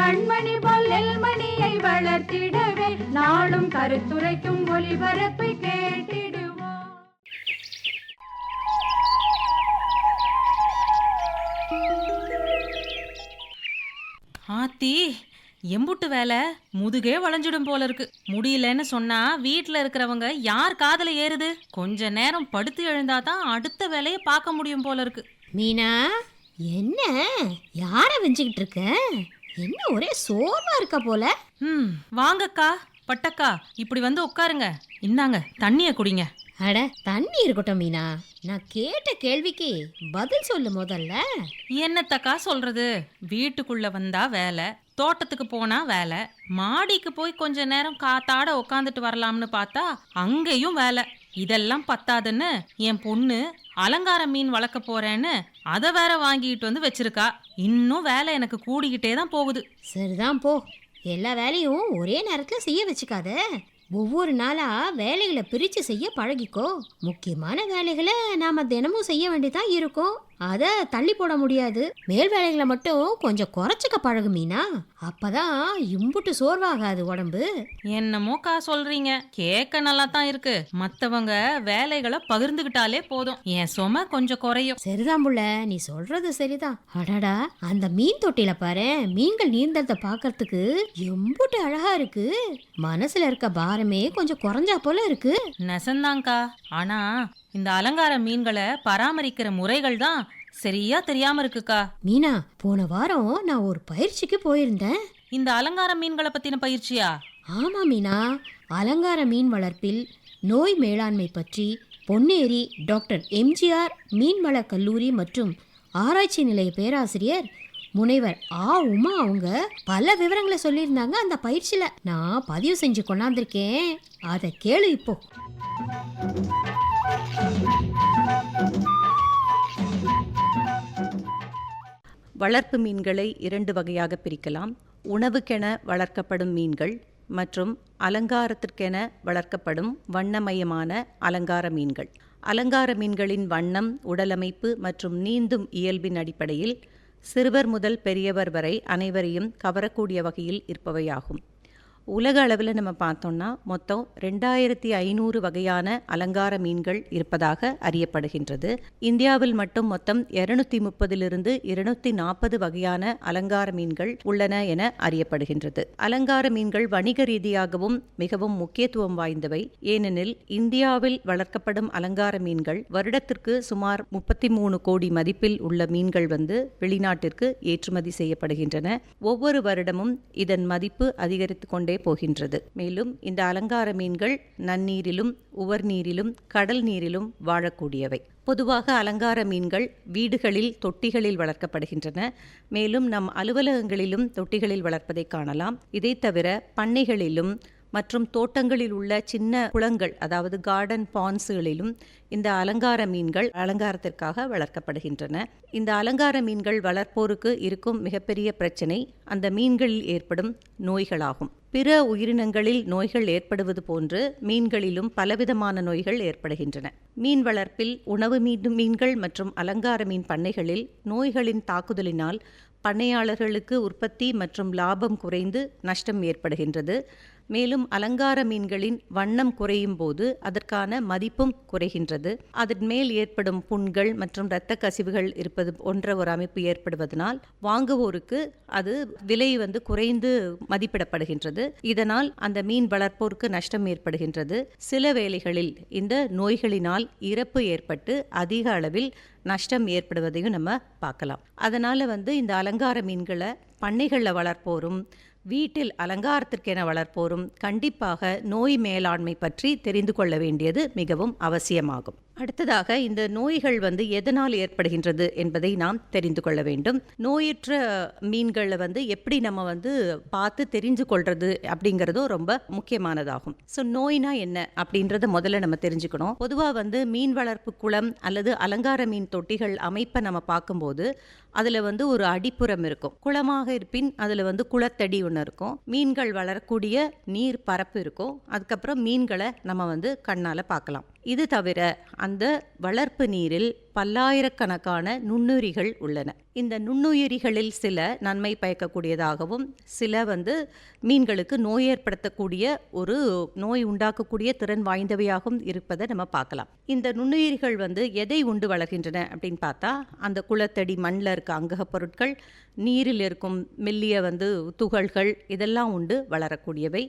கண்மணி போல் நெல்மணியை வளர்த்திடவே நாடும் கருத்துரைக்கும் ஒளிபரப்பை கேட்டிடுவோம். ஆத்தி எம்புட்டு வேலை முதுகே வளைஞ்சிடும் போல இருக்கு. முடியலன்னு சொன்னா வீட்ல இருக்கிறவங்க யார் காதுல ஏறுது? கொஞ்ச நேரம் படுத்து எழுந்தாதான் அடுத்த வேலையை பார்க்க முடியும் போல இருக்கு. மீனா என்ன? யார வெஞ்சுக்கிட்டு இருக்க? என்ன ஒரே சோர்வா இருக்க போல? ம் வாங்கக்கா பட்டக்கா இப்படி வந்து உட்காருங்க. இந்தாங்க தண்ணிய குடிங்க. அட தண்ணி இருக்கட்டும் மீனா. நான் கேட்ட கேள்விக்கு பதில் சொல்லு முதல்ல. என்னத்தக்கா சொல்றது? வீட்டுக்குள்ள வந்தா வேலை தோட்டத்துக்கு போனா வேலை மாடிக்கு போய் கொஞ்ச நேரம் காத்தாட உக்காந்துட்டு வரலாம்னு பார்த்தா அங்கேயும் வேலை. இதெல்லாம் பத்தாதுன்னு என் பொண்ணு அலங்கார மீன் வளர்க்க போறேன்னு அதை வேற வாங்கிட்டு வந்து வச்சிருக்கா. இன்னும் வேலை எனக்கு கூடிக்கிட்டே தான் போகுது. சரிதான் போ. எல்லா வேலையும் ஒரே நேரத்துல செய்ய வச்சுக்காத. ஒவ்வொரு நாளா வேலைகளை பிரிச்சு செய்ய பழகிக்கோ. முக்கியமான வேலைகளை நாம தினமும் செய்ய வேண்டியதான் இருக்கும். அத தள்ளி போட முடியாது. மேல் வேலைகளை மட்டும் கொஞ்சம் குறைச்சிக்க பழகு மீனா. அப்பதான் இம்புட்டு சோர்வாகாது உடம்பு. என்னமோக்கா சொல்றீங்க. கேட்க நல்லா தான் இருக்கு. மத்தவங்க வேலைகளை பகிர்ந்துகிட்டாலே போதும். என் சுமை கொஞ்சம் குறையும். சரிதான் புள்ள. நீ சொல்றது சரிதான். அடடா. அந்த மீன் தொட்டில பாரு மீன்கள் நீந்தறத பாக்கறதுக்கு எம்புட்டு அழகா இருக்கு. மனசுல இருக்க பாரமே கொஞ்சம் குறைஞ்சா போல இருக்கு. நெசந்தாங்க்கா ஆனா இந்த அலங்கார மீன்களை பராமரிக்கிற முறைகள் தான் சரியா தெரியாம இருக்குக்கா. மீனா போன வாரம் நான் ஒரு பயிற்சிக்கு போயிருந்தேன். இந்த அலங்கார மீன்களை பத்தின பயிற்சியா? ஆமா மீனா. அலங்கார மீன் வளர்ப்பில் நோய் மேலாண்மை பற்றி பொன்னேரி டாக்டர் எம்ஜிஆர் மீன்வள கல்லூரி மற்றும் ஆராய்ச்சி நிலைய பேராசிரியர் முனைவர் ஆ உமா அவங்க பல விவரங்களை சொல்லியிருந்தாங்க அந்த பயிற்சியில. நான் பதிவு செஞ்சு கொண்டாந்துருக்கேன். அதை கேளு இப்போ. வளர்ப்பு மீன்களை இரண்டு வகையாக பிரிக்கலாம். உணவுக்கென வளர்க்கப்படும் மீன்கள் மற்றும் அலங்காரத்திற்கென வளர்க்கப்படும் வண்ணமயமான அலங்கார மீன்கள். அலங்கார மீன்களின் வண்ணம் உடலமைப்பு மற்றும் நீந்தும் இயல்பின் அடிப்படையில் சிறுவர் முதல் பெரியவர் வரை அனைவரையும் கவரக்கூடிய வகையில் இருப்பவையாகும். உலக அளவில் நம்ம பார்த்தோம்னா மொத்தம் ரெண்டாயிரத்தி ஐநூறு வகையான அலங்கார மீன்கள் இருப்பதாக அறியப்படுகின்றது. இந்தியாவில் மட்டும் மொத்தம் இருநூத்தி முப்பதிலிருந்து இருநூத்தி நாற்பது வகையான அலங்கார மீன்கள் உள்ளன என அறியப்படுகின்றது. அலங்கார மீன்கள் வணிக ரீதியாகவும் மிகவும் முக்கியத்துவம் வாய்ந்தவை. ஏனெனில் இந்தியாவில் வளர்க்கப்படும் அலங்கார மீன்கள் வருடத்திற்கு சுமார் முப்பத்தி மூணு கோடி மதிப்பில் உள்ள மீன்கள் வந்து வெளிநாட்டிற்கு ஏற்றுமதி செய்யப்படுகின்றன. ஒவ்வொரு வருடமும் இதன் மதிப்பு அதிகரித்து கொண்டே போகின்றது. மேலும் இந்த அலங்கார மீன்கள் நன்னீரிலும் உவர் நீரிலும் கடல் நீரிலும் வாழக்கூடியவை. பொதுவாக அலங்கார மீன்கள் வீடுகளில் தொட்டிகளில் வளர்க்கப்படுகின்றன. மேலும் நம் அலுவலகங்களிலும் தொட்டிகளில் வளர்ப்பதை காணலாம். இதை தவிர பண்ணைகளிலும் மற்றும் தோட்டங்களில் உள்ள சின்ன குளங்கள் அதாவது கார்டன் பான்ஸுகளிலும் இந்த அலங்கார மீன்கள் அலங்காரத்திற்காக வளர்க்கப்படுகின்றன. இந்த அலங்கார மீன்கள் வளர்ப்போருக்கு இருக்கும் மிகப்பெரிய பிரச்சனை அந்த மீன்களில் ஏற்படும் நோய்களாகும். பிற உயிரினங்களில் நோய்கள் ஏற்படுவது போன்று மீன்களிலும் பலவிதமான நோய்கள் ஏற்படுகின்றன. மீன் வளர்ப்பில் உணவு மீன் மீன்கள் மற்றும் அலங்கார மீன் பண்ணைகளில் நோய்களின் தாக்குதலினால் பண்ணையாளர்களுக்கு உற்பத்தி மற்றும் லாபம் குறைந்து நஷ்டம் ஏற்படுகின்றது. மேலும் அலங்கார மீன்களின் வண்ணம் குறையும் போது அதற்கான மதிப்பும் குறைகின்றது. அதன் மேல் ஏற்படும் புண்கள் மற்றும் இரத்த கசிவுகள் இருப்பது போன்ற ஒரு அமைப்பு ஏற்படுவதனால் வாங்குவோருக்கு அது விலை வந்து குறைந்து மதிப்பிடப்படுகின்றது. இதனால் அந்த மீன் வளர்ப்போருக்கு நஷ்டம் ஏற்படுகின்றது. சில வேளைகளில் இந்த நோய்களினால் இறப்பு ஏற்பட்டு அதிக அளவில் நஷ்டம் ஏற்படுவதையும் நம்ம பார்க்கலாம். அதனால் வந்து இந்த அலங்கார மீன்களை பண்ணைகளில் வளர்ப்போரும் வீட்டில் அலங்காரத்திற்கென வளர்ப்போரும் கண்டிப்பாக நோய் மேலாண்மை பற்றி தெரிந்து கொள்ள வேண்டியது மிகவும் அவசியமாகும். அடுத்ததாக இந்த நோய்கள் வந்து எதனால் ஏற்படுகின்றது என்பதை நாம் தெரிந்து கொள்ள வேண்டும். நோயற்ற மீன்களை வந்து எப்படி நம்ம வந்து பார்த்து தெரிஞ்சு கொள்றது அப்படிங்கிறதும் ரொம்ப முக்கியமானதாகும். ஸோ நோய்னா என்ன அப்படின்றத முதல்ல நம்ம தெரிஞ்சுக்கணும். பொதுவாக வந்து மீன் வளர்ப்பு குளம் அல்லது அலங்கார மீன் தொட்டிகள் அமைப்பை நம்ம பார்க்கும்போது அதில் வந்து ஒரு அடிப்புறம் இருக்கும். குளமாக இருப்பின் அதில் வந்து குளத்தடி ஒன்று இருக்கும். மீன்கள் வளரக்கூடிய நீர் பரப்பு இருக்கும். அதுக்கப்புறம் மீன்களை நம்ம வந்து கண்ணால் பார்க்கலாம். இது தவிர அந்த வளர்ப்பு நீரில் பல்லாயிரக்கணக்கான நுண்ணுயிரிகள் உள்ளன. இந்த நுண்ணுயிரிகளில் சில நன்மை பயக்கக்கூடியதாகவும் சில வந்து மீன்களுக்கு நோய் ஏற்படுத்தக்கூடிய ஒரு நோய் உண்டாக்கக்கூடிய திறன் வாய்ந்தவையாகவும் இருப்பதை நம்ம பார்க்கலாம். இந்த நுண்ணுயிரிகள் வந்து எதை உண்டு வளர்கின்றன அப்படின்னு பார்த்தா அந்த குளத்தடி மண்ணில் இருக்க அங்கக பொருட்கள் நீரில் இருக்கும் மெல்லிய வந்து துகள்கள் இதெல்லாம் உண்டு வளரக்கூடியவை.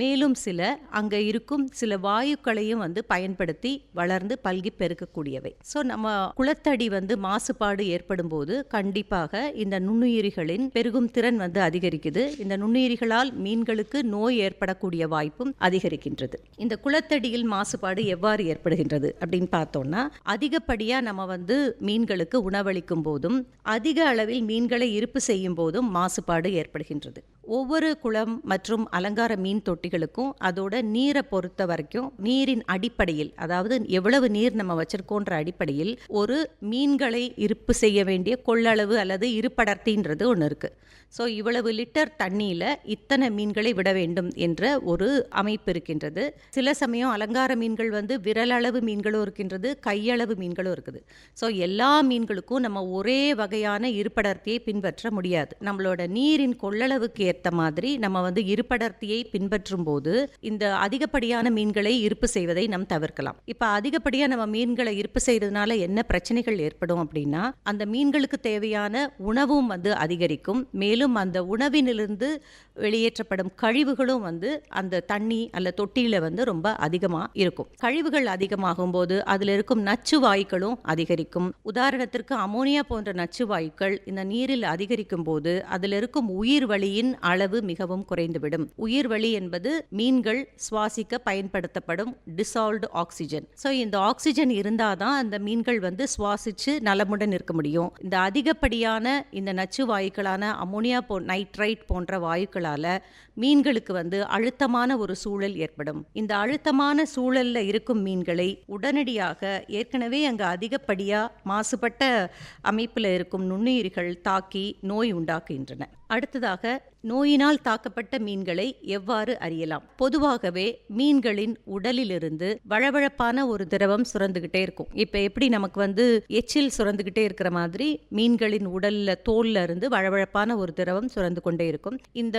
மேலும் சில அங்கே இருக்கும் சில வாயுக்களையும் வந்து பயன்படுத்தி வளர்ந்து பல்கி பெருக்கக்கூடியவை. ஸோ நம்ம குளத்தடி வந்து மாசுபாடு ஏற்படும் போது கண்டிப்பாக இந்த நுண்ணுயிரிகளின் பெருகும் திறன் வந்து அதிகரிக்குது. இந்த நுண்ணுயிரிகளால் மீன்களுக்கு நோய் ஏற்படக்கூடிய வாய்ப்பும் அதிகரிக்கின்றது. இந்த குளத்தடியில் மாசுபாடு எவ்வாறு ஏற்படுகின்றது அப்படின்னு பார்த்தோம்னா அதிகப்படியாக நம்ம வந்து மீன்களுக்கு உணவளிக்கும் போதும் அதிக அளவில் மீன்களை இருப்பு செய்யும் போதும் மாசுபாடு ஏற்படுகின்றது. ஒவ்வொரு குளம் மற்றும் அலங்கார மீன் தொட்டிகளுக்கும் அதோட நீரை பொறுத்த வரைக்கும் நீரின் அடிப்படையில் அதாவது எவ்வளவு நீர் நம்ம வச்சிருக்கோன்ற அடிப்படையில் ஒரு மீன்களை இருப்பு செய்ய வேண்டிய கொள்ளளவு அல்லது இருப்படர்த்தின்றது ஒன்று இருக்குது ஸோ இவ்வளவு லிட்டர் தண்ணியில் இத்தனை மீன்களை விட வேண்டும் என்ற ஒரு அமைப்பு இருக்கின்றது. சில சமயம் அலங்கார மீன்கள் வந்து விரலளவு மீன்களும் இருக்கின்றது கையளவு மீன்களும் இருக்குது. ஸோ எல்லா மீன்களுக்கும் நம்ம ஒரே வகையான இருப்படர்த்தியை பின்பற்ற முடியாது. நம்மளோட நீரின் கொள்ளளவுக்கு ஏற்ற மாதிரி நம்ம வந்து இருப்படர்த்தியை பின்பற்றும் போது இந்த அதிகப்படியான மீன்களை இருப்பு செய்வதை நாம் தவிர்க்கலாம். இப்போ அதிகப்படியாக நம்ம மீன்களை இருப்பு செய்யறதுனால என்ன பிரச்சனைகள் ஏற்படும் அப்படின்னா அந்த மீன்களுக்கு தேவையான உணவும் வந்து அதிகரிக்கும். மேலும் அந்த உணவினிலிருந்து வெளியேற்றப்படும் கழிவுகளும் வந்து அந்த தண்ணி அல்ல தொட்டியில வந்து ரொம்ப அதிகமாக இருக்கும். கழிவுகள் அதிகமாகும் போது அதில் இருக்கும் நச்சு வாயுக்களும் அதிகரிக்கும். உதாரணத்திற்கு அமோனியா போன்ற நச்சு வாயுக்கள் இந்த நீரில் அதிகரிக்கும் போது அதில் இருக்கும் உயிர் வழியின் அளவு மிகவும் குறைந்துவிடும். உயிர்வழி என்பது மீன்கள் சுவாசிக்க பயன்படுத்தப்படும் டிசால்வ்டு ஆக்சிஜன் ஸோ இந்த ஆக்சிஜன் இருந்தால் தான் அந்த மீன்கள் வந்து சுவாசிச்சு நலமுடன் இருக்க முடியும். இந்த அதிகப்படியான இந்த நச்சு வாயுக்களான அமோனியா போ நைட்ரைட் போன்ற வாயுக்களால் மீன்களுக்கு வந்து அழுத்தமான ஒரு சூழல் ஏற்படும். இந்த அழுத்தமான சூழலில் இருக்கும் மீன்களை உடனடியாக ஏற்கனவே அங்கு அதிகப்படியாக மாசுபட்ட அமைப்பில் இருக்கும் நுண்ணுயிர்கள் தாக்கி நோய் உண்டாக்குகின்றன. அடுத்ததாக நோயினால் தாக்கப்பட்ட மீன்களை எவ்வாறு அறியலாம்? பொதுவாகவே மீன்களின் உடலிலிருந்து வழவழப்பான ஒரு திரவம் சுரந்துகிட்டே இருக்கும். இப்போ எப்படி நமக்கு வந்து எச்சில் சுரந்துகிட்டே இருக்கிற மாதிரி மீன்களின் உடல்ல தோல்ல இருந்து வழவழப்பான ஒரு திரவம் சுரந்து கொண்டே இருக்கும். இந்த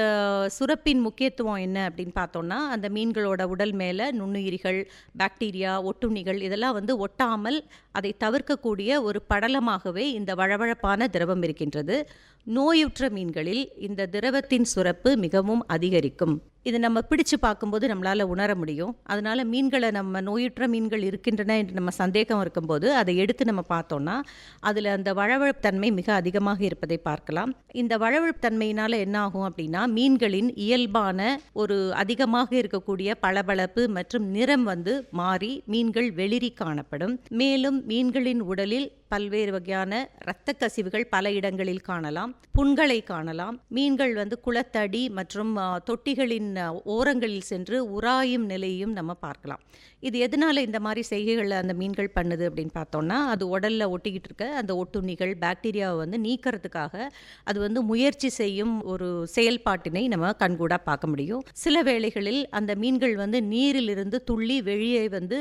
சுரப்பின் முக்கியத்துவம் என்ன அப்படின்னு பார்த்தோம்னா அந்த மீன்களோட உடல் மேல நுண்ணுயிரிகள் பாக்டீரியா ஒட்டுண்ணிகள் இதெல்லாம் வந்து ஒட்டாமல் அதை தவிர்க்கக்கூடிய ஒரு படலமாகவே இந்த வழவழப்பான திரவம் இருக்கின்றது. நோயுற்ற மீன்களில் இந்த திரவத்தின் சுரப்பு மிகவும் அதிகரிக்கும். இது நம்ம பிடிச்சு பார்க்கும்போது நம்மளால் உணர முடியும். அதனால் மீன்களை நம்ம நோயுற்ற மீன்கள் இருக்கின்றன என்று நம்ம சந்தேகம் இருக்கும்போது அதை எடுத்து நம்ம பார்த்தோம்னா அதில் அந்த தன்மை மிக அதிகமாக இருப்பதை பார்க்கலாம். இந்த தன்மையினால் என்ன ஆகும் அப்படின்னா மீன்களின் இயல்பான ஒரு அதிகமாக இருக்கக்கூடிய பளபளப்பு மற்றும் நிறம் வந்து மாறி மீன்கள் வெளிரி காணப்படும். மேலும் மீன்களின் உடலில் பல்வேறு வகையான இரத்த கசிவுகள் பல இடங்களில் காணலாம். புண்களை காணலாம். மீன்கள் வந்து குளத்தடி மற்றும் தொட்டிகளின் ஓரங்களில் சென்று உராயும் நிலையும் நம்ம பார்க்கலாம். இது எதனால இந்த மாதிரி செய்கைகளை அந்த மீன்கள் பண்ணுது அப்படின்னு பார்த்தோம்னா அது உடல்ல ஒட்டிக்கிட்டு இருக்க அந்த ஒட்டுண்ணிகள் பாக்டீரியாவை வந்து நீக்கிறதுக்காக அது வந்து முயற்சி செய்யும் ஒரு செயல்பாட்டினை நம்ம கண்கூடா பார்க்க முடியும். சில வேளைகளில் அந்த மீன்கள் வந்து நீரிலிருந்து துள்ளி வெளியே வந்து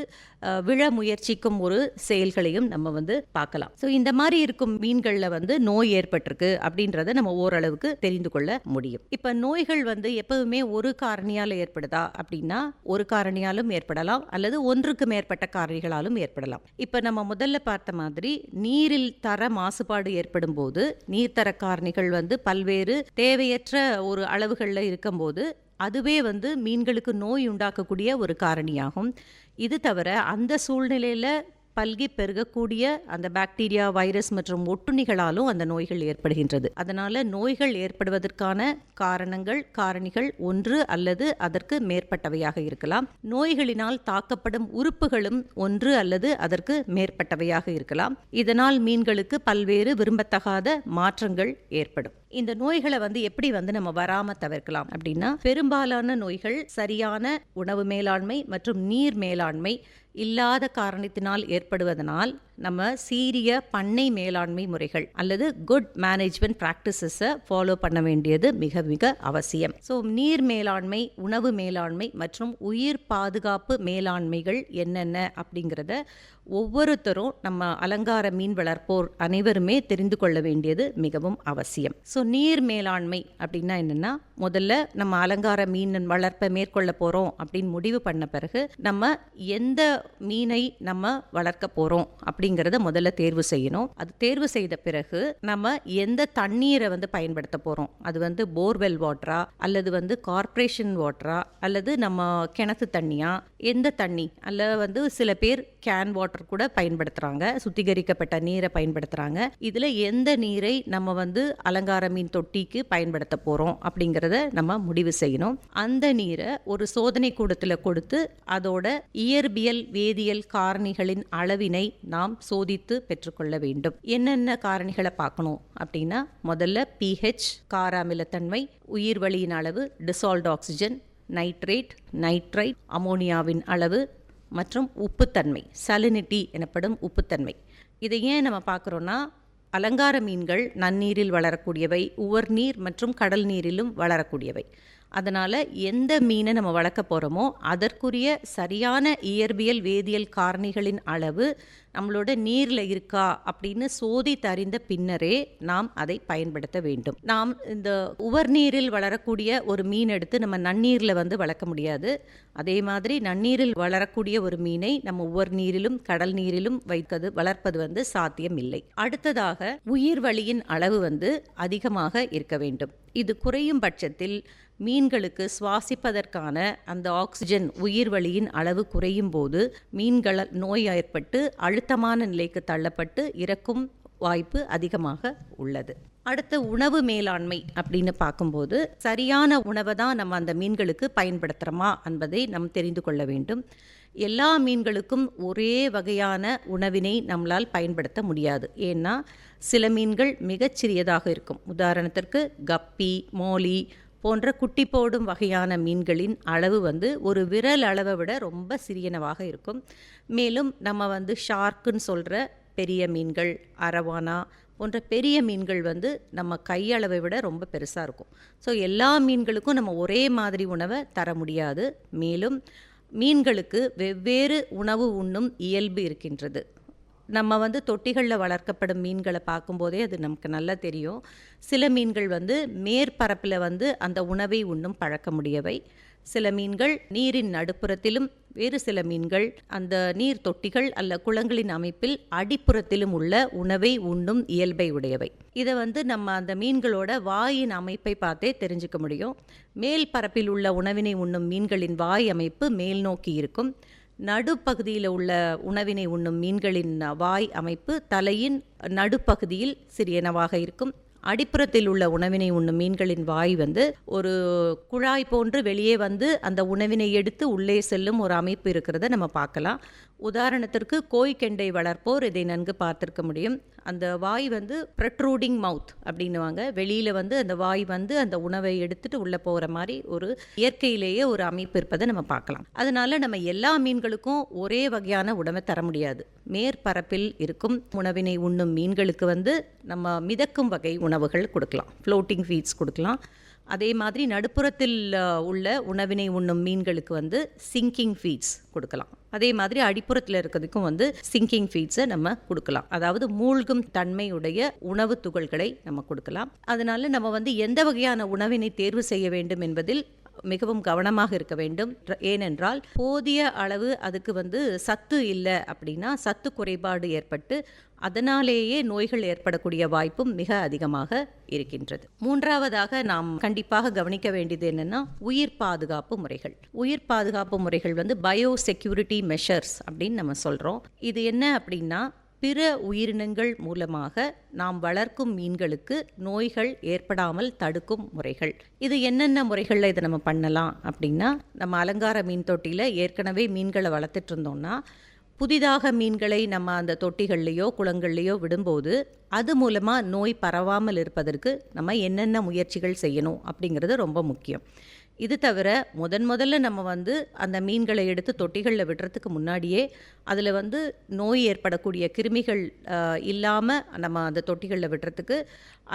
விழ முயற்சிக்கும் ஒரு செயல்களையும் நம்ம வந்து பார்க்கலாம். ஸோ இந்த மாதிரி இருக்கும் மீன்களில் வந்து நோய் ஏற்பட்டிருக்கு அப்படின்றத நம்ம ஓரளவுக்கு தெரிந்து கொள்ள முடியும். இப்போ நோய்கள் வந்து எப்பவுமே ஒரு காரணியால் ஏற்படுதா அப்படின்னா ஒரு காரணியாலும் ஏற்படலாம் அல்லது ஒன்றுக்கு மேற்பட்ட காரணிகளாலும் ஏற்படலாம். இப்போ நம்ம முதல்ல பார்த்த மாதிரி நீரில் தர மாசுபாடு ஏற்படும் போது நீர்த்தர காரணிகள் வந்து பல்வேறு தேவையற்ற ஒரு அளவுகளில் இருக்கும்போது அதுவே வந்து மீன்களுக்கு நோய் உண்டாக்கக்கூடிய ஒரு காரணியாகும். இது தவிர அந்த சூழ்நிலையில் பல்கி பெருகக்கூடிய அந்த பாக்டீரியா வைரஸ் மற்றும் ஒட்டுண்ணிகளாலும் அந்த நோய்கள் ஏற்படுகின்றது. அதனால நோய்கள் ஏற்படுவதற்கான காரணங்கள் காரணிகள் ஒன்று அல்லது அதற்கு மேற்பட்டவையாக இருக்கலாம். நோய்களினால் தாக்கப்படும் உறுப்புகளும் ஒன்று அல்லது அதற்கு மேற்பட்டவையாக இருக்கலாம். இதனால் மீன்களுக்கு பல்வேறு விரும்பத்தகாத மாற்றங்கள் ஏற்படும். இந்த நோய்களை வந்து எப்படி வந்து நம்ம வராம தவிர்க்கலாம் அப்படின்னா பெரும்பாலான நோய்கள் சரியான உணவு மேலாண்மை மற்றும் நீர் மேலாண்மை இல்லாத காரணத்தினால் ஏற்படுவதனால் நம்ம சீரிய பண்ணை மேலாண்மை முறைகள் அல்லது குட் மேனேஜ்மெண்ட் ப்ராக்டிசஸை ஃபாலோ பண்ண வேண்டியது மிக மிக அவசியம். ஸோ நீர் மேலாண்மை உணவு மேலாண்மை மற்றும் உயிர் பாதுகாப்பு மேலாண்மைகள் என்னென்ன அப்படிங்கிறத ஒவ்வொருத்தரும் நம்ம அலங்கார மீன் வளர்ப்போர் அனைவருமே தெரிந்து கொள்ள வேண்டியது மிகவும் அவசியம். ஸோ நீர் மேலாண்மை அப்படின்னா என்னென்னா முதல்ல நம்ம அலங்கார மீன் வளர்ப்பை மேற்கொள்ள போகிறோம் அப்படின்னு முடிவு பண்ண பிறகு நம்ம எந்த மீனை நம்ம வளர்க்க போகிறோம் அப்படிங்கிறத முதல்ல தேர்வு செய்யணும். அது தேர்வு செய்த பிறகு நம்ம எந்த தண்ணீரை வந்து பயன்படுத்த போகிறோம் அது வந்து போர்வெல் வாட்டரா? அல்லது வந்து கார்ப்பரேஷன் வாட்டரா? அல்லது நம்ம கிணத்து தண்ணியா? எந்த தண்ணி? அல்ல வந்து சில பேர் கேன் வாட்டர் கூட பயன்படுத்துகிறாங்க சுத்திகரிக்கப்பட்ட நீரை பயன்படுத்துகிறாங்க இதில் எந்த நீரை நம்ம வந்து அலங்கார மீன் தொட்டிக்கு பயன்படுத்த போகிறோம் அப்படிங்கிறத நம்ம முடிவு செய்யணும். அந்த நீரை ஒரு சோதனை கூடத்தில் கொடுத்து அதோட இயற்பியல் வேதியியல் காரணிகளின் அளவினை நாம் சோதித்து பெற்றுக்கொள்ள வேண்டும். என்னென்ன காரணிகளை பார்க்கணும் அப்படின்னா முதல்ல பிஹெச் காராமிலத்தன்மை உயிர் வழியின் அளவு டிசால்ட் ஆக்சிஜன் நைட்ரேட் நைட்ரைட் அமோனியாவின் அளவு மற்றும் உப்புத்தன்மை. சலினிட்டி எனப்படும் உப்புத்தன்மை. இதை ஏன் நம்ம பார்க்குறோன்னா அலங்கார மீன்கள் நன்னீரில் வளரக்கூடியவை உவர் நீர் மற்றும் கடல் நீரிலும் வளரக்கூடியவை. அதனால் எந்த மீனை நம்ம வளர்க்க போகிறோமோ அதற்குரிய சரியான இயற்பியல் வேதியியல் காரணிகளின் அளவு நம்மளோட நீரில் இருக்கா அப்படின்னு சோதி தறிந்த பின்னரே நாம் அதை பயன்படுத்த வேண்டும். நாம் இந்த உவர் நீரில் வளரக்கூடிய ஒரு மீன் எடுத்து நம்ம நன்னீரில் வந்து வளர்க்க முடியாது. அதே மாதிரி நன்னீரில் வளரக்கூடிய ஒரு மீனை நம்ம உவர் நீரிலும் கடல் நீரிலும் வைப்பது வளர்ப்பது வந்து சாத்தியம் இல்லை அடுத்ததாக உயிர் வழியின் அளவு வந்து அதிகமாக இருக்க வேண்டும். இது குறையும் பட்சத்தில் மீன்களுக்கு சுவாசிப்பதற்கான அந்த ஆக்சிஜன் உயிர் வழியின் அளவு குறையும் போது மீன்கள் நோய் ஏற்பட்டு அழுத்தமான நிலைக்கு தள்ளப்பட்டு இறக்கும் வாய்ப்பு அதிகமாக உள்ளது. அடுத்து உணவு மேலாண்மை அப்படின்னு பார்க்கும்போது சரியான உணவை தான் நம்ம அந்த மீன்களுக்கு பயன்படுத்துகிறோமா என்பதை நாம் தெரிந்து கொள்ள வேண்டும். எல்லா மீன்களுக்கும் ஒரே வகையான உணவினை நம்மளால் பயன்படுத்த முடியாது. ஏன்னா சில மீன்கள் மிகச்சிறியதாக இருக்கும். உதாரணத்திற்கு கப்பி மோலி போன்ற குட்டி போடும் வகையான மீன்களின் அளவு வந்து ஒரு விரல் அளவை விட ரொம்ப சிறியனவாக இருக்கும். மேலும் நம்ம வந்து ஷார்க்குன்னு சொல்கிற பெரிய மீன்கள் அரவானா போன்ற பெரிய மீன்கள் வந்து நம்ம கையளவை விட ரொம்ப பெருசாக இருக்கும். ஸோ எல்லா மீன்களுக்கும் நம்ம ஒரே மாதிரி உணவை தர முடியாது. மேலும் மீன்களுக்கு வெவ்வேறு உணவு உண்ணும் இயல்பு இருக்கின்றது. நம்ம வந்து தொட்டிகளில் வளர்க்கப்படும் மீன்களை பார்க்கும்போதே அது நமக்கு நல்லா தெரியும். சில மீன்கள் வந்து மேற்பரப்பில் வந்து அந்த உணவை உண்ணும் பழக்க முடியவை சில மீன்கள் நீரின் நடுப்புறத்திலும் வேறு சில மீன்கள் அந்த நீர் தொட்டிகள் அல்ல குளங்களின் அமைப்பில் அடிப்புறத்திலும் உள்ள உணவை உண்ணும் இயல்பை உடையவை. இதை வந்து நம்ம அந்த மீன்களோட வாயின் அமைப்பை பார்த்தே தெரிஞ்சுக்க முடியும். மேல் பரப்பில் உள்ள உணவினை உண்ணும் மீன்களின் வாய் அமைப்பு மேல் நோக்கி இருக்கும். நடுப்பகுதியில் உள்ள உணவினை உண்ணும் மீன்களின் வாய் அமைப்பு தலையின் நடுப்பகுதியில் சிறியனவாக இருக்கும். அடிப்புறத்தில் உள்ள உணவினை உண்ணும் மீன்களின் வாய் வந்து ஒரு குழாய் போன்று வெளியே வந்து அந்த உணவினை எடுத்து உள்ளே செல்லும் ஒரு அமைப்பு இருக்கிறத நம்ம பார்க்கலாம். உதாரணத்திற்கு கோய்கெண்டை வளர்ப்போர் இதை நன்கு பார்த்துருக்க முடியும். அந்த வாய் வந்து ப்ரட்ரூடிங் மவுத் அப்படின்னுவாங்க. வெளியில் வந்து அந்த வாய் வந்து அந்த உணவை எடுத்துட்டு உள்ளே போகிற மாதிரி ஒரு இயற்கையிலேயே ஒரு அமைப்பு இருப்பதை நம்ம பார்க்கலாம். அதனால நம்ம எல்லா மீன்களுக்கும் ஒரே வகையான உணவை தர முடியாது. மேற்பரப்பில் இருக்கும் உணவினை உண்ணும் மீன்களுக்கு வந்து நம்ம மிதக்கும் வகை உணவுகள் கொடுக்கலாம். ஃப்ளோட்டிங் ஃபீட்ஸ் கொடுக்கலாம். அதே மாதிரி நடுப்புறத்தில் உள்ள உணவினை உண்ணும் மீன்களுக்கு வந்து சிங்கிங் ஃபீட்ஸ் கொடுக்கலாம். அதே மாதிரி அடிப்புறத்தில் இருக்கிறதுக்கும் வந்து சிங்கிங் ஃபீட்ஸை நம்ம கொடுக்கலாம். அதாவது மூழ்கும் தன்மையுடைய உணவு துகள்களை நம்ம கொடுக்கலாம். அதனால நம்ம வந்து எந்த வகையான உணவினை தேர்வு செய்ய வேண்டும் என்பதில் மிகவும் கவனமாக இருக்க வேண்டும். ஏனென்றால் போதிய அளவு அதுக்கு வந்து சத்து இல்லை அப்படின்னா சத்து குறைபாடு ஏற்பட்டு அதனாலேயே நோய்கள் ஏற்படக்கூடிய வாய்ப்பும் மிக அதிகமாக இருக்கின்றது. மூன்றாவதாக நாம் கண்டிப்பாக கவனிக்க வேண்டியது என்னென்னா உயிர் பாதுகாப்பு முறைகள். உயிர் பாதுகாப்பு முறைகள் வந்து பயோ செக்யூரிட்டி மெஷர்ஸ் அப்படின்னு நம்ம சொல்கிறோம் இது என்ன அப்படின்னா பிற உயிரினங்கள் மூலமாக நாம் வளர்க்கும் மீன்களுக்கு நோய்கள் ஏற்படாமல் தடுக்கும் முறைகள். இது என்னென்ன முறைகளில் இதை நம்ம பண்ணலாம் அப்படின்னா நம்ம அலங்கார மீன் தொட்டியில் ஏற்கனவே மீன்களை வளர்த்துட்டு இருந்தோம்னா புதிதாக மீன்களை நம்ம அந்த தொட்டிகள்லேயோ குளங்கள்லேயோ விடும்போது அது மூலமாக நோய் பரவாமல் இருப்பதற்கு நம்ம என்னென்ன முயற்சிகள் செய்யணும் அப்படிங்கிறது ரொம்ப முக்கியம். இது தவிர முதன் முதல்ல நம்ம வந்து அந்த மீன்களை எடுத்து தொட்டிகளில் விடுறதுக்கு முன்னாடியே அதில் வந்து நோய் ஏற்படக்கூடிய கிருமிகள் இல்லாமல் நம்ம அந்த தொட்டிகளில் விடுறதுக்கு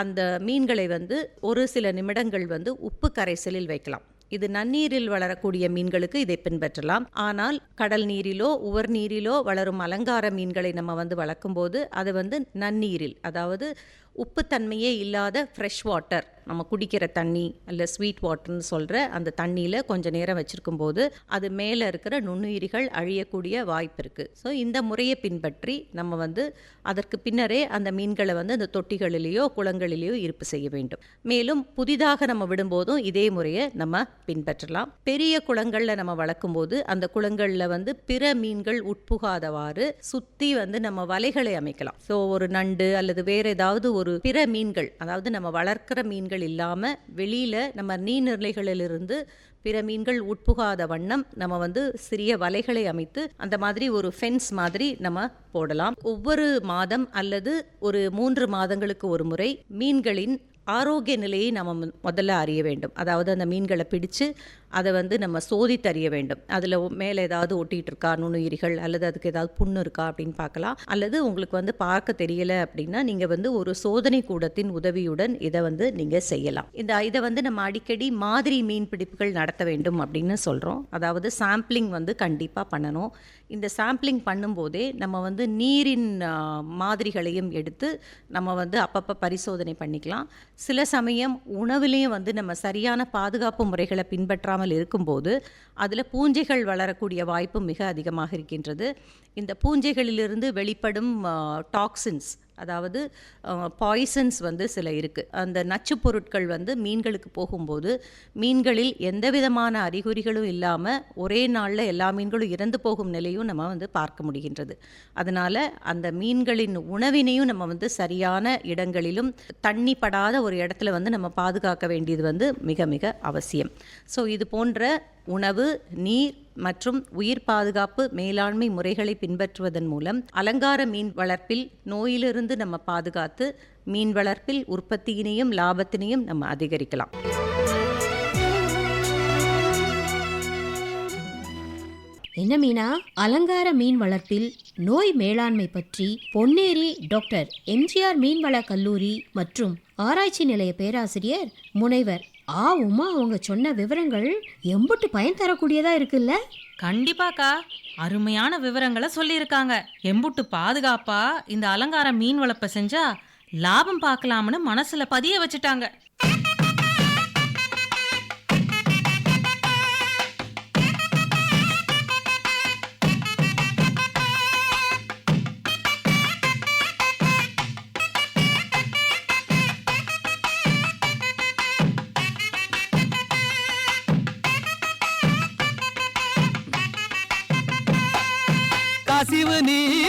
அந்த மீன்களை வந்து ஒரு சில நிமிடங்கள் வந்து உப்பு கரைசலில் வைக்கலாம். இது நன்னீரில் வளரக்கூடிய மீன்களுக்கு இதை பின்பற்றலாம். ஆனால் கடல் நீரிலோ உவர் நீரிலோ வளரும் அலங்கார மீன்களை நம்ம வந்து வளர்க்கும்போது அது வந்து நன்னீரில் அதாவது உப்புத்தன்மையே இல்லாத ஃப்ரெஷ் வாட்டர் நம்ம குடிக்கிற தண்ணி அல்ல ஸ்வீட் வாட்டர்னு சொல்கிற அந்த தண்ணியில் கொஞ்சம் நேரம் வச்சுருக்கும் போது அது மேலே இருக்கிற நுண்ணுயிரிகள் அழியக்கூடிய வாய்ப்பு இருக்குது ஸோ இந்த முறையை பின்பற்றி நம்ம வந்து அதற்கு பின்னரே அந்த மீன்களை வந்து அந்த தொட்டிகளிலேயோ குளங்களிலேயோ இருப்பு செய்ய வேண்டும். மேலும் புதிதாக நம்ம விடும்போதும் இதே முறையை நம்ம பின்பற்றலாம். பெரிய குளங்களில் நம்ம வளர்க்கும் போது அந்த குளங்களில் வந்து பிற மீன்கள் உட்புகாதவாறு சுற்றி வந்து நம்ம வலைகளை அமைக்கலாம். ஸோ ஒரு நண்டு அல்லது வேறு ஏதாவது ஒரு பிற மீன்கள் அதாவது நம்ம வளர்க்கிற மீன்கள் இல்லாமல் வெளியில் நம்ம நீர்நிலைகளிலிருந்து பிற மீன்கள் உட்புகாத வண்ணம் நம்ம வந்து சிறிய வலைகளை அமைத்து அந்த மாதிரி ஒரு ஃபென்ஸ் மாதிரி நம்ம போடலாம். ஒவ்வொரு மாதம் அல்லது ஒரு மூன்று மாதங்களுக்கு ஒரு முறை மீன்களின் ஆரோக்கிய நிலையை நம்ம முதல்ல அறிய வேண்டும். அதாவது அந்த மீன்களை பிடிச்சு அதை வந்து நம்ம சோதித்தறிய வேண்டும். அதில் மேலே ஏதாவது ஒட்டிகிட்டு இருக்கா நுண்ணுயிரிகள் அல்லது அதுக்கு ஏதாவது புண்ணு இருக்கா அப்படின்னு பார்க்கலாம். அல்லது உங்களுக்கு வந்து பார்க்க தெரியல அப்படின்னா நீங்கள் வந்து ஒரு சோதனை கூடத்தின் உதவியுடன் இதை வந்து நீங்கள் செய்யலாம். இந்த இதை வந்து நம்ம அடிக்கடி மாதிரி மீன் பிடிப்புகள் நடத்த வேண்டும் அப்படின்னு சொல்கிறோம் அதாவது சாம்பிளிங் வந்து கண்டிப்பாக பண்ணணும். இந்த சாம்பிளிங் பண்ணும்போதே நம்ம வந்து நீரின் மாதிரிகளையும் எடுத்து நம்ம வந்து அப்பப்போ பரிசோதனை பண்ணிக்கலாம். சில சமயம் உணவுலேயும் வந்து நம்ம சரியான பாதுகாப்பு முறைகளை பின்பற்றாமல் இருக்கும்போது அதில் பூஞ்சைகள் வளரக்கூடிய வாய்ப்பு மிக அதிகமாக இருக்கின்றது. இந்த பூஞ்சைகளிலிருந்து வெளிப்படும் டாக்ஸின்ஸ் அதாவது பாய்சன்ஸ் வந்து சில இருக்குது அந்த நச்சு பொருட்கள் வந்து மீன்களுக்கு போகும்போது மீன்களில் எந்த விதமான அறிகுறிகளும் இல்லாமல் ஒரே நாளில் எல்லா மீன்களும் இறந்து போகும் நிலையும் நம்ம வந்து பார்க்க முடிகின்றது. அதனால் அந்த மீன்களின் உணவினையும் நம்ம வந்து சரியான இடங்களிலும் தண்ணி படாத ஒரு இடத்துல வந்து நம்ம பாதுகாக்க வேண்டியது வந்து மிக மிக அவசியம். ஸோ இது போன்ற உணவு நீர் மற்றும் உயிர் பாதுகாப்பு மேலாண்மை முறைகளை பின்பற்றுவதன் மூலம் அலங்கார மீன் வளர்ப்பில் நோயிலிருந்து நம்ம பாதுகாத்து மீன் வளர்ப்பில் உற்பத்தியினையும் லாபத்தினையும் நம்ம அதிகரிக்கலாம். என்ன மீனா? அலங்கார மீன் வளர்ப்பில் நோய் மேலாண்மை பற்றி பொன்னேரி டாக்டர் எம்ஜிஆர் மீன்வள கல்லூரி மற்றும் ஆராய்ச்சி நிலைய பேராசிரியர் முனைவர் ஆ உமா அவங்க சொன்ன விவரங்கள் எம்புட்டு பயன் தரக்கூடியதா இருக்குல்ல? கண்டிப்பாக்கா. அருமையான விவரங்களை சொல்லியிருக்காங்க. எம்புட்டு பாதுகாப்பா இந்த அலங்கார மீன் வளர்ப்பை செஞ்சா லாபம் பார்க்கலாம்னு மனசுல பதிய வச்சுட்டாங்க.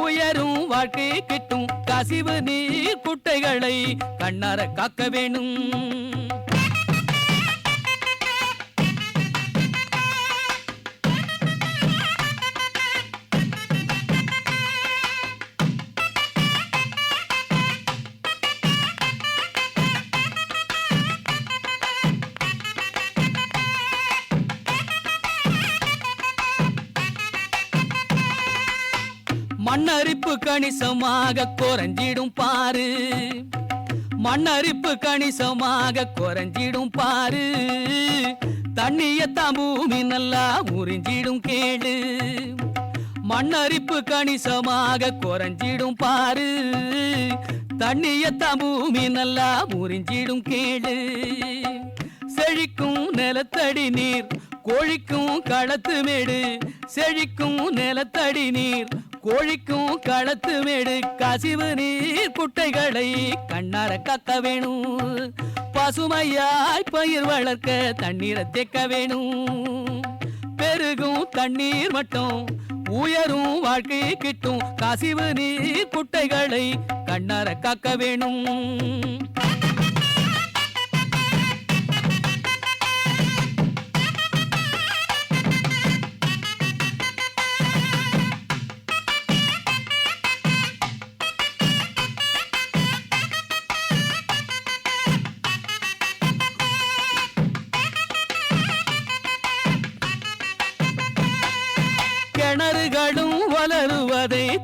உயரும் வாழ்க்கை கிட்டும் கசிவு நீர் குட்டைகளை கண்ணார காக்க வேணும். கணிசமாக குறைஞ்சிடும் பாரு. மண்ணரிப்பு கணிசமாக குறைஞ்சிடும் பாரு. தண்ணியத்தான் பூமி நல்லா உறிஞ்சிடும் கேடு. மண்ணரிப்பு கணிசமாக குறைஞ்சிடும் பாரு. தண்ணியத்தான் பூமி நல்லா உறிஞ்சிடும் கேடு. செழிக்கும் நிலத்தடி நீர் கோழிக்கும் களத்து மேடு. செழிக்கும் நிலத்தடி நீர் கோழிக்கும் களத்து மேடு கசிவு நீர் குட்டைகளை கண்ணார கக்க வேணும். பசுமையாய் பயிர் வளர்க்க தண்ணீரை தேக்க வேணும். பெருகும் தண்ணீர் மட்டும் உயரும் வாழ்க்கை கிட்டும் கசிவு நீர் குட்டைகளை கண்ணார காக்க வேணும்.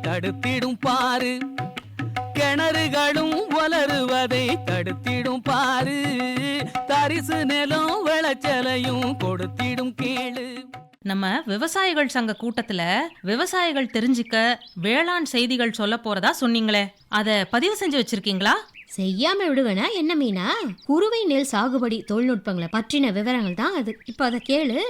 தடுத்திடும் பாரு. கிணறுகளும் வளருவதை தடுத்திடும் பாரு. தரிசு நிலம் விளைச்சலையும் கொடுத்திடும் கேளு. நம்ம விவசாயிகள் சங்க கூட்டத்துல விவசாயிகள் தெரிஞ்சுக்க வேளாண் செய்திகள் சொல்ல போறதா சொன்னீங்களே. அத பதிவு செஞ்சு வச்சிருக்கீங்களா? செய்யாம விடுவேனா என்ன மீனா? குறுவை நெல் சாகுபடி தொழில்நுட்பங்களை பற்றின விவரங்கள் தான் அது. இப்ப அதை கேளு.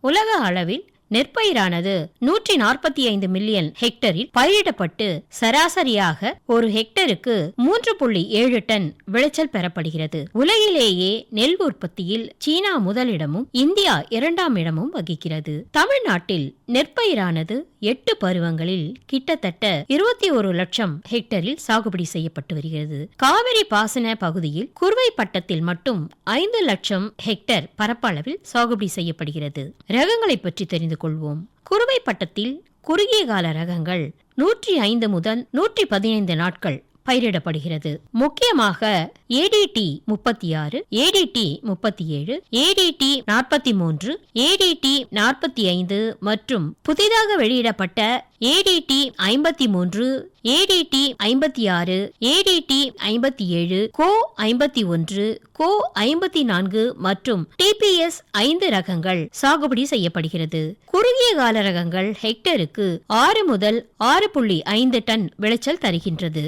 உலக அளவில் நெற்பயிரானது நூற்றி நாற்பத்தி ஐந்து மில்லியன் ஹெக்டரில் பயிரிடப்பட்டு சராசரியாக ஒரு ஹெக்டருக்கு மூன்று புள்ளி ஏழு டன் விளைச்சல் பெறப்படுகிறது. உலகிலேயே நெல் உற்பத்தியில் சீனா முதலிடமும் இந்தியா இரண்டாம் இடமும் வகிக்கிறது. தமிழ்நாட்டில் நெற்பயிரானது எட்டு பருவங்களில் கிட்டத்தட்ட இருபத்தி ஒரு லட்சம் ஹெக்டரில் சாகுபடி செய்யப்பட்டு வருகிறது. காவிரி பாசன பகுதியில் குறுவை பட்டத்தில் மட்டும் ஐந்து லட்சம் ஹெக்டர் பரப்பளவில் சாகுபடி செய்யப்படுகிறது. ரகங்களை பற்றி தெரிந்து கொள்வோம் குறுவை பட்டத்தில் குறுகிய கால ரகங்கள் நூற்றி ஐந்து முதல் நூற்றி பதினைந்து நாட்கள். பயிரிடப்படுகிறது. முக்கியமாக ஏடிடி முப்பத்தி ஆறு ஏடிடி முப்பத்தி ஏழு ஏடிடி நாற்பத்தி மூன்று ஏடிடி நாற்பத்தி ஐந்து மற்றும் புதிதாக வெளியிடப்பட்ட ஏடிடி ஐம்பத்தி மூன்று ஏடிடி ஐம்பத்தி ஆறு ஏடிடி ஐம்பத்தி ஏழு கோ ஐம்பத்தி ஒன்று கோ ஐம்பத்தி நான்கு மற்றும் டிபிஎஸ் ஐந்து ரகங்கள் சாகுபடி செய்யப்படுகிறது. குறுகிய கால ரகங்கள் ஹெக்டருக்கு ஆறு முதல் ஆறு புள்ளி ஐந்து டன் விளைச்சல் தருகின்றது.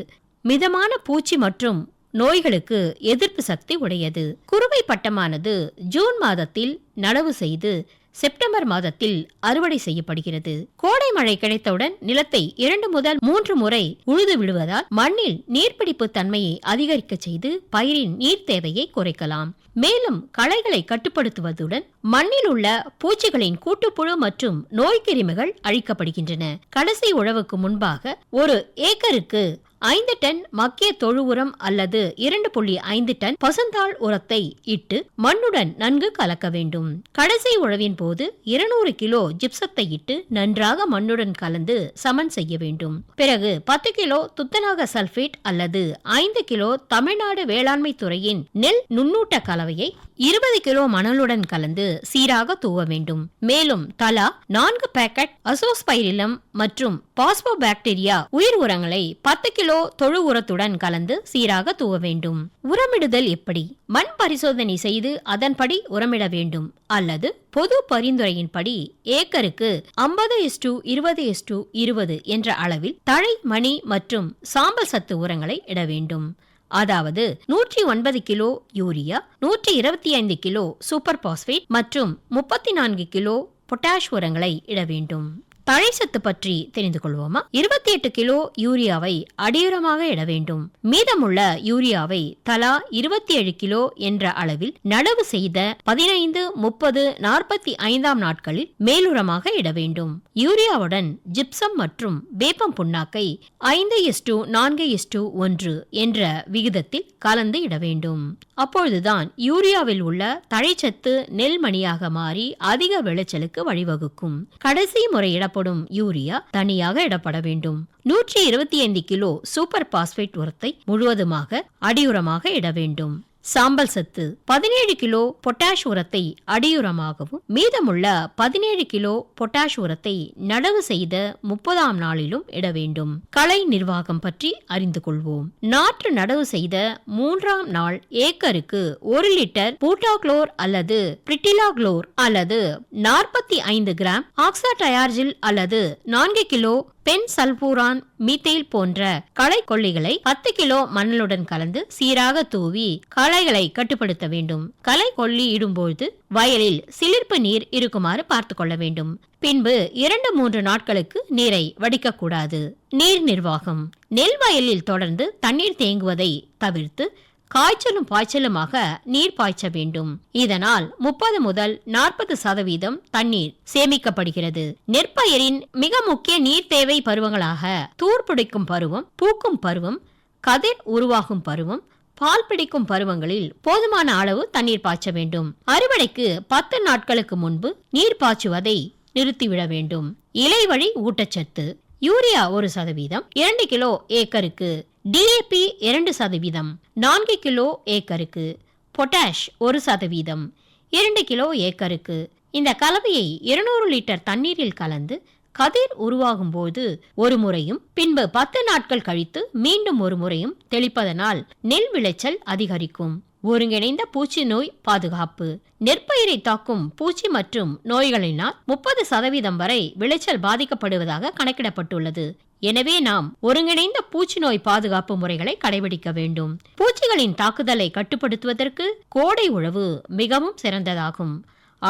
மிதமான பூச்சி மற்றும் நோய்களுக்கு எதிர்ப்பு சக்தி உடையது. குறுவை பட்டமானது ஜூன் மாதத்தில் நடவு செய்து செப்டம்பர் மாதத்தில் அறுவடை செய்யப்படுகிறது. கோடை மழை கிடைத்தவுடன் நிலத்தை இரண்டு முதல் மூன்று முறை உழுது விடுவதால் மண்ணில் நீர்பிடிப்பு தன்மையை அதிகரிக்க செய்து பயிரின் நீர் தேவையை குறைக்கலாம். மேலும் களைகளை கட்டுப்படுத்துவதுடன் மண்ணில் உள்ள பூச்சிகளின் கூட்டுப்புழு மற்றும் நோய்க்கிருமிகள் அழிக்கப்படுகின்றன. கடைசி உழவுக்கு முன்பாக ஒரு ஏக்கருக்கு ஐந்து டன் மக்கிய தொழு உரம் அல்லது இரண்டு புள்ளி ஐந்து டன் பசுந்தாள் உரத்தை இட்டு மண்ணுடன் நன்கு கலக்க வேண்டும். கடைசி உழவின் போது இருநூறு கிலோ ஜிப்சத்தை இட்டு நன்றாக மண்ணுடன் கலந்து சமன் செய்ய வேண்டும். பிறகு பத்து கிலோ துத்தநாக சல்பேட் அல்லது ஐந்து கிலோ தமிழ்நாடு வேளாண்மை துறையின் நெல் நுண்ணூட்ட கலவையை இருபது கிலோ மணலுடன் கலந்து சீராக தூவ வேண்டும். மேலும் தலா நான்கு பேக்கெட் அசோஸ்பைரிலம் மற்றும் பாஸ்போபாக்டீரியா உயிர் உரங்களை பத்து கிலோ தொழு உரத்துடன் கலந்து சீராக தூவ வேண்டும். உரமிடுதல் எப்படி? மண் பரிசோதனை செய்து அதன்படி உரமிட வேண்டும். அல்லது பொது பரிந்துரையின்படி ஏக்கருக்கு ஐம்பது இஸ்டு இருபது இஸ்டு இருபது என்ற அளவில் தழை மணி மற்றும் சாம்பல் சத்து உரங்களை இட வேண்டும். அதாவது நூற்றி ஒன்பது கிலோ யூரியா நூற்றி இருபத்தி ஐந்து கிலோ சூப்பர் பாஸ்பேட் மற்றும் முப்பத்தி நான்கு கிலோ பொட்டாஷ் உரங்களை இட வேண்டும். தழை சத்து பற்றி தெரிந்து கொள்வோமா? இருபத்தி எட்டு கிலோ யூரியாவை அடியுரமாக இட வேண்டும். மீதமுள்ள யூரியாவை தலா இருபத்தி ஏழு கிலோ என்ற அளவில் நடவு செய்த பதினைந்து முப்பது நாற்பத்தி ஐந்தாம் நாட்களில் மேலுரமாக இட வேண்டும். யூரியாவுடன் ஜிப்சம் மற்றும் வேப்பம் புண்ணாக்கை ஐந்து இஸ்டு நான்கு இஸ்டு ஒன்று என்ற விகிதத்தில் கலந்து இட வேண்டும். அப்பொழுதுதான் யூரியாவில் உள்ள தழைச்சத்து நெல் மணியாக மாறி அதிக விளைச்சலுக்கு வழிவகுக்கும். கடைசி முறையிட எனப்படும் யூரியா தனியாக இடப்பட வேண்டும். நூற்றி இருபத்தி ஐந்து கிலோ சூப்பர் பாஸ்பேட் உரத்தை முழுவதுமாக அடியுரமாக இட வேண்டும். சாம்பல் சத்து பதினேழு கிலோ பொட்டாஷ் உரத்தை அடியுரமாகவும் மீதமுள்ள பதினேழு கிலோ பொட்டாஷ் உரத்தை நடவு செய்த முப்பதாம் நாளிலும் இட வேண்டும். களை நிர்வாகம் பற்றி அறிந்து கொள்வோம். நாற்று நடவு செய்த மூன்றாம் நாள் ஏக்கருக்கு ஒரு லிட்டர் பூட்டாக்ளோர் அல்லது பிரிட்டிலாக்ளோர் அல்லது நாற்பத்தி ஐந்து கிராம் ஆக்சாடயார்ஜில் அல்லது நான்கு கிலோ பென் சல்பூரான் மீத்தேல் போன்ற களை கொல்லிகளை பத்து கிலோ மணலுடன் கலந்து சீராக தூவி களைகளை கட்டுப்படுத்த வேண்டும். களை கொல்லி இடும்போது வயலில் சிலிர்ப்பு நீர் இருக்குமாறு பார்த்து கொள்ள வேண்டும். பின்பு இரண்டு மூன்று நாட்களுக்கு நீரை வடிக்கக்கூடாது நீர் நிர்வாகம். நெல் வயலில் தொடர்ந்து தண்ணீர் தேங்குவதை தவிர்த்து காய்ச்சலும் பாய்ச்சலுமாக நீர் பாய்ச்ச வேண்டும். இதனால் முப்பது முதல் நாற்பது சதவீதம் தண்ணீர் சேமிக்கப்படுகிறது. நெற்பயிரின் மிக முக்கிய நீர் தேவை பருவங்களாக தூர் பிடிக்கும் பருவம் பூக்கும் பருவம் கதிர் உருவாகும் பருவம் பால் பிடிக்கும் பருவங்களில் போதுமான அளவு தண்ணீர் பாய்ச்ச வேண்டும். அறுவடைக்கு பத்து நாட்களுக்கு முன்பு நீர் பாய்ச்சுவதை நிறுத்திவிட வேண்டும். இலைவழி ஊட்டச்சத்து. யூரியா ஒரு சதவீதம் இரண்டு கிலோ ஏக்கருக்கு. டிஏபி இரண்டு சதவீதம் நான்கு கிலோ ஏக்கருக்கு. பொட்டாஷ் ஒரு சதவீதம் இரண்டு கிலோ ஏக்கருக்கு. இந்த கலவையை இருநூறு லிட்டர் தண்ணீரில் கலந்து கதிர் உருவாகும் போது ஒரு முறையும் பின்பு பத்து நாட்கள் கழித்து மீண்டும் ஒரு முறையும் தெளிப்பதனால் நெல் விளைச்சல் அதிகரிக்கும். ஒருங்கிணைந்த பூச்சி நோய் பாதுகாப்பு. நெற்பயிரை தாக்கும் பூச்சி மற்றும் நோய்களினால் முப்பது சதவீதம் வரை விளைச்சல் பாதிக்கப்படுவதாக கணக்கிடப்பட்டுள்ளது. எனவே நாம் ஒருங்கிணைந்த பூச்சி நோய் பாதுகாப்பு முறைகளை கடைபிடிக்க வேண்டும். பூச்சிகளின் தாக்குதலை கட்டுப்படுத்துவதற்கு கோடை உழவு மிகவும் சிறந்ததாகும்.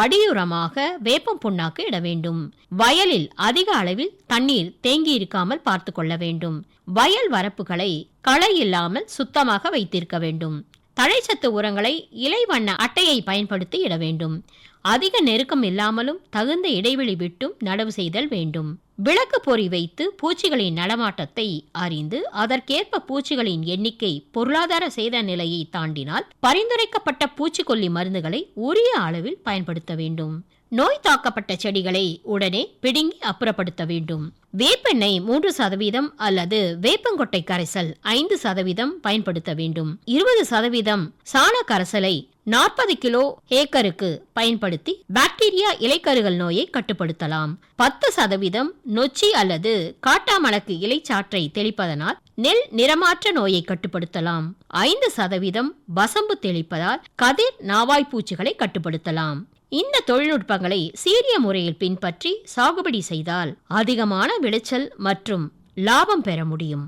அடியுரமாக வேப்பம் புண்ணாக்கு இட வேண்டும். வயலில் அதிக அளவில் தண்ணீர் தேங்கி இருக்காமல் பார்த்து கொள்ள வேண்டும். வயல் வரப்புகளை களை இல்லாமல் சுத்தமாக வைத்திருக்க வேண்டும். தழைச்சத்து உரங்களை இலை வண்ண அட்டையை பயன்படுத்தி இட வேண்டும். அதிக நெருக்கம் இல்லாமலும் தகுந்த இடைவெளி விட்டும் நடவு செய்தல் வேண்டும். விளக்கு பொறி வைத்து பூச்சிகளின் நடமாட்டத்தை அறிந்து அதற்கேற்ப பூச்சிகளின் எண்ணிக்கை பொருளாதார சேத நிலையை தாண்டினால் பரிந்துரைக்கப்பட்ட பூச்சிக்கொல்லி மருந்துகளை உரிய அளவில் பயன்படுத்த வேண்டும். நோய் தாக்கப்பட்ட செடிகளை உடனே பிடுங்கி அப்புறப்படுத்த வேண்டும். வேப்பெண்ணெய் மூன்று சதவீதம் அல்லது வேப்பங்கொட்டை கரைசல் ஐந்து சதவீதம் பயன்படுத்த வேண்டும். இருபது சதவீதம் சாண கரைசலை நாற்பது கிலோ ஏக்கருக்கு பயன்படுத்தி பாக்டீரியா இலைக்கருகள் நோயை கட்டுப்படுத்தலாம். பத்து சதவீதம் நொச்சி அல்லது காட்டாமணக்கு இலைச்சாற்றை தெளிப்பதனால் நெல் நிறமாற்ற நோயை கட்டுப்படுத்தலாம். ஐந்து சதவீதம் வசம்பு தெளிப்பதால் கதிர் நாவாய் பூச்சிகளை கட்டுப்படுத்தலாம். இந்த தொழில்நுட்பங்களை சீரிய முறையில் பின்பற்றி சாகுபடி செய்தால் அதிகமான விளைச்சல் மற்றும் லாபம் பெற முடியும்.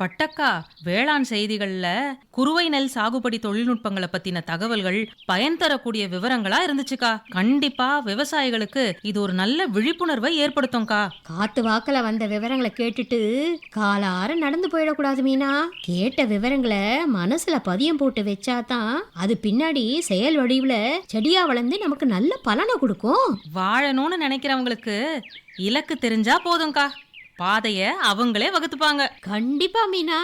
பட்டக்கா வேளாண் செய்திகள்ல குறுவை நெல் சாகுபடி தொழில்நுட்பங்களை பத்தின தகவல்கள் பயன் தரக்கூடிய விவரங்களா இருந்துச்சுக்கா. கண்டிப்பா விவசாயிகளுக்கு இது ஒரு நல்ல விழிப்புணர்வை ஏற்படுத்தும்க்கா. காத்து வாக்குல வந்த விவரங்களை கேட்டுட்டு காலார நடந்து போயிடக்கூடாது மீனா. கேட்ட விவரங்களை மனசுல பதியம் போட்டு வச்சாதான் அது பின்னாடி செயல் வடிவுல செடியா வளர்ந்து நமக்கு நல்ல பலனை கொடுக்கும். வாழணும்னு நினைக்கிறவங்களுக்கு இலக்கு தெரிஞ்சா போதும்க்கா. பாதைய அவங்களே வகுத்துப்பாங்க. கண்டிப்பா மீனா.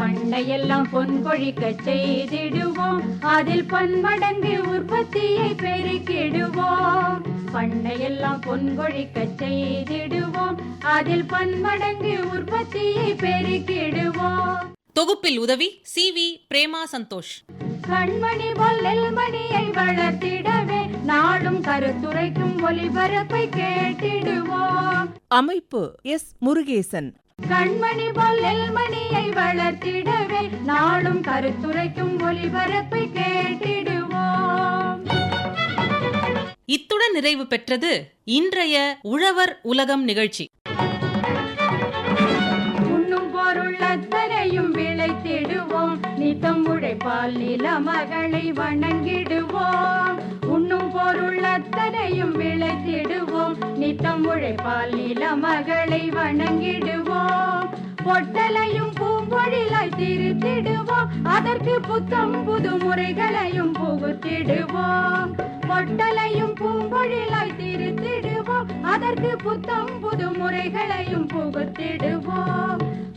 பண்டையெல்லாம் பொன் கொழிக்க செய்திடுவோம். அதில் பன்மடங்கு உற்பத்தியை பெருக்கிடுவோம். பண்டையெல்லாம் பொன் கொழிக்க செய்திடுவோம். அதில் பன்மடங்கு உற்பத்தியை பெருக்கிடுவோம். தொகுப்பில் உதவி சி வி பிரேமா சந்தோஷ். கண்மணி பொல்லில் மணியை வளர்த்திடவே நாடும் கருத்துரைக்கும் ஒளிபரப்பை கேட்டிடுவோம். அமைப்பு எஸ் முருகேசன். கண்மணி பொல்லில் மணியை வளர்த்திடவே நாடும் கருத்துரைக்கும் ஒளிபரப்பை கேட்டிடுவோம். இத்துடன் நிறைவு பெற்றது இன்றைய உழவர் உலகம் நிகழ்ச்சி. நித்தம் உழைப்பால் நில மகளை வணங்கிடுவோம். உண்ணும் பொருள் அத்தனையும் விளைத்திடுவோம். நித்தம் உழைப்பால் நில மகளை வணங்கிடுவோம். பொட்டலையும் பூம்பொழிலாய் திருத்திடுவோம். அதற்கு புத்தம் புது முறைகளையும் புகுத்திடுவோம். பொட்டலையும் பூம்பொழிலாய் திருத்திடுவோம். அதற்கு புத்தம் புது முறைகளையும் புகுத்திடுவோம்.